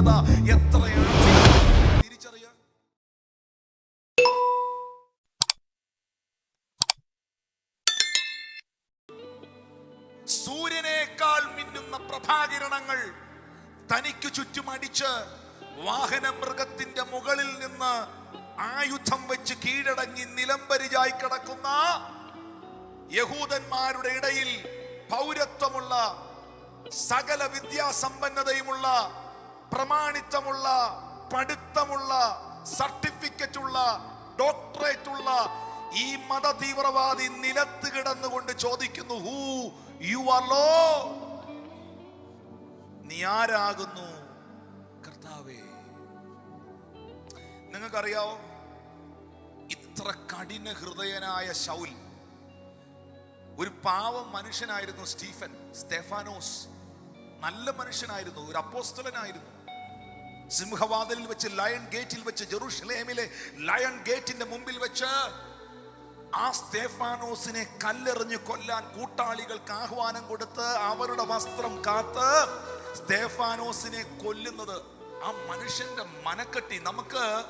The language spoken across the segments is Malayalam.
ഹൃദയത്തിന്റെ എത്രയാണ് സൂര്യനേക്കാൾ മിന്നുന്ന പ്രഭാകിരണങ്ങൾ തനിക്ക് ചുറ്റും അടിച്ച് വാഹന മൃഗത്തിന്റെ മുകളിൽ നിന്ന് ആയുധം വെച്ച് കീഴടങ്ങി നിലംപരിചായി കിടക്കുന്ന യഹൂദന്മാരുടെ ഇടയിൽ പൗരത്വമുള്ള സകല വിദ്യാസമ്പന്നതയുമുള്ള പ്രമാണിത്വമുള്ള പഠിത്തമുള്ള സർട്ടിഫിക്കറ്റ് ഉള്ള ഡോക്ടറേറ്റ് ഉള്ള ഈ മത തീവ്രവാദി നിലത്ത് കിടന്നുകൊണ്ട് ചോദിക്കുന്നു ഹൂ യു ആർ ലോ? നീ ആരാകുന്നു? കർത്താവേ നിങ്ങൾക്കറിയാവോ? ഇത്ര കഠിന ഹൃദയനായ ശൗൽ ഒരു പാവം മനുഷ്യനായിരുന്നു സ്റ്റീഫൻ സ്റ്റെഫാനോസ് നല്ല മനുഷ്യനായിരുന്നു ഒരു അപ്പോസ്തലനായിരുന്നു. സിംഹവാതിലിൽ വെച്ച് ലയൺ ഗേറ്റിൽ വെച്ച് ജെറൂഷലേമിലെ ലയൺ ഗേറ്റിന്റെ മുമ്പിൽ വെച്ച് ആ സ്തേഫാനോസിനെ കല്ലെറിഞ്ഞ് കൊല്ലാൻ കൂട്ടാളികൾക്ക് ആഹ്വാനം കൊടുത്ത് അവരുടെ വസ്ത്രം കാത്ത് സ്തേഫാനോസിനെ കൊല്ലുന്നത് ആ മനുഷ്യന്റെ മനക്കെട്ടി. നമുക്ക്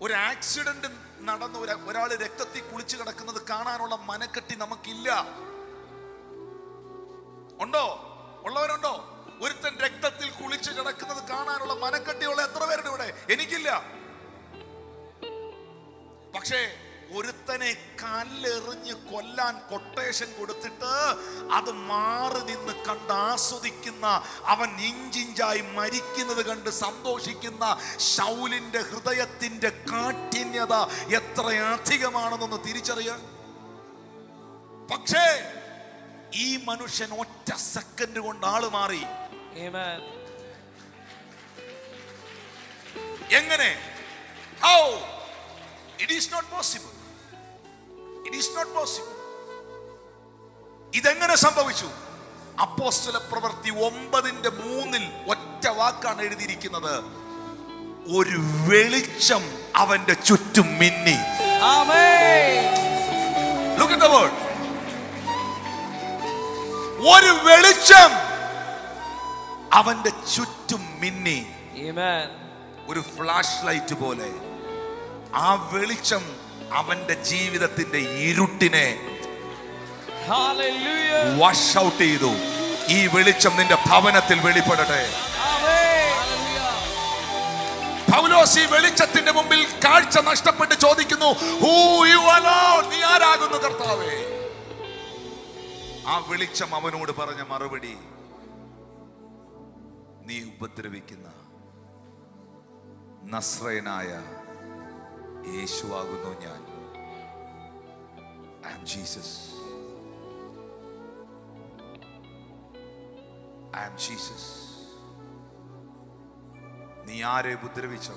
ഒരു ആക്സിഡന്റ് നടന്ന ഒരാൾ രക്തത്തിൽ കുളിച്ചു കിടക്കുന്നത് കാണാനുള്ള മനക്കെട്ടി നമുക്കില്ല. ഉണ്ടോ? ഉള്ളവരുണ്ടോ? ഒരുത്തൻ രക്തത്തിൽ കുളിച്ചു കിടക്കുന്നത് കാണാനുള്ള മനക്കെട്ടിയുള്ള എത്ര പേരുണ്ട് ഇവിടെ? എനിക്കില്ല. പക്ഷേ ഒരുത്തനെ കല്ലെറിഞ്ഞ് കൊല്ലാൻ കൊട്ടേഷൻ കൊടുത്തിട്ട് അത് മാറി നിന്ന് കണ്ട് ആസ്വദിക്കുന്ന അവൻ ഇഞ്ചിഞ്ചായി മരിക്കുന്നത് കണ്ട് സന്തോഷിക്കുന്ന ശൗലിന്റെ ഹൃദയത്തിന്റെ കാഠിന്യത എത്ര അധികമാണെന്നൊന്ന് തിരിച്ചറിയാൻ. പക്ഷേ ഈ മനുഷ്യൻ ഒറ്റ സെക്കൻഡ് കൊണ്ട് ആൾ മാറി. എങ്ങനെ? How it is not possible it is not possible ഇതെങ്ങനെ സംഭവിച്ചു? അപ്പോസ്തല പ്രവൃത്തി ഒമ്പതിന്റെ മൂന്നിൽ ഒറ്റ വാക്കാണ് എഴുതിയിരിക്കുന്നത്. ഒരു വെളിച്ചം അവന്റെ ചുറ്റും മിന്നി. ഒരു വെളിച്ചം അവന്റെ ചുറ്റും മിന്നി. ഒരു ഫ്ലാഷ് ലൈറ്റ് പോലെ ആ വെളിച്ചം അവന്റെ ജീവിതത്തിന്റെ ഇരുട്ടിനെ. വാഷ് ഔട്ട് ചെയ്തു ഈ വെളിച്ചം നിന്റെ ഭവനത്തിൽ വെളിപ്പെടട്ടെ. പൗലോസ് ഈ വെളിച്ചത്തിന്റെ മുമ്പിൽ കാഴ്ച നഷ്ടപ്പെട്ട് ചോദിക്കുന്നു ഹൂ യു? നീ ആരാകുന്നു കർത്താവേ ആ വെളിച്ചം അവനോട് പറഞ്ഞ മറുപടി നീ ഉപദ്രവിക്കുന്ന നസ്രയനായ യേശുവാകുന്നു ഞാൻ. ജീസസ് ജീസസ് നീ ആരെ ഉപദ്രവിച്ചോ?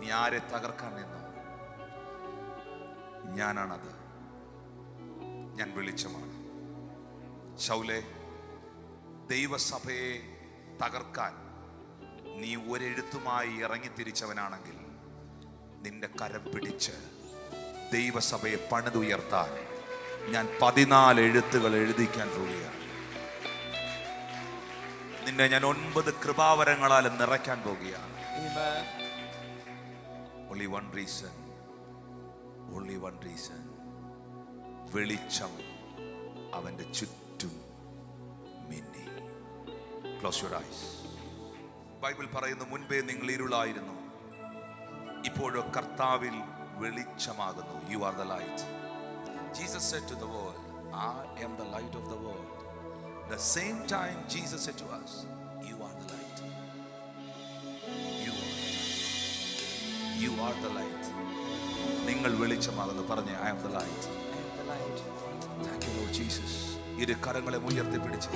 നീ ആരെ തകർക്കാൻ നിന്നോ? ഞാനാണത്. ഞാൻ വെളിച്ചമാണ്. ശൗലെ ദൈവസഭയെ തകർക്കാൻ നീ ഒരെഴുത്തുമായി ഇറങ്ങിത്തിരിച്ചവനാണെങ്കിൽ നിന്റെ കരം പിടിച്ച് ദൈവസഭയെ പണിതുയർത്താൻ ഞാൻ പതിനാല് എഴുത്തുകൾ എഴുതിക്കാൻ പോവുകയാണ്. നിന്നെ ഞാൻ ഒൻപത് കൃപാവരങ്ങളാൽ നിറയ്ക്കാൻ പോവുകയാണ്. Only one reason only one reason. വെളിച്ചം അവന്റെ ചുറ്റും മിന്നി. ക്ലോസ് യുവർ ഐസ് ബൈബിൾ പറയുന്നു മുൻപേ നിങ്ങൾ ഇരുളായിരുന്നു. ഇപ്പോഴോ കർത്താവിൽ വെളിച്ചമാകുന്നു. You are the light Jesus to the world I am the light of the world. The same time Jesus said to us you are the light. You are. You are the light നിങ്ങൾ വെളിച്ചമാകുന്നു. പറഞ്ഞേ I am the light I am the light. Thank you Jesus ഇരു കരങ്ങളെ ഉയർത്തി പിടിച്ച്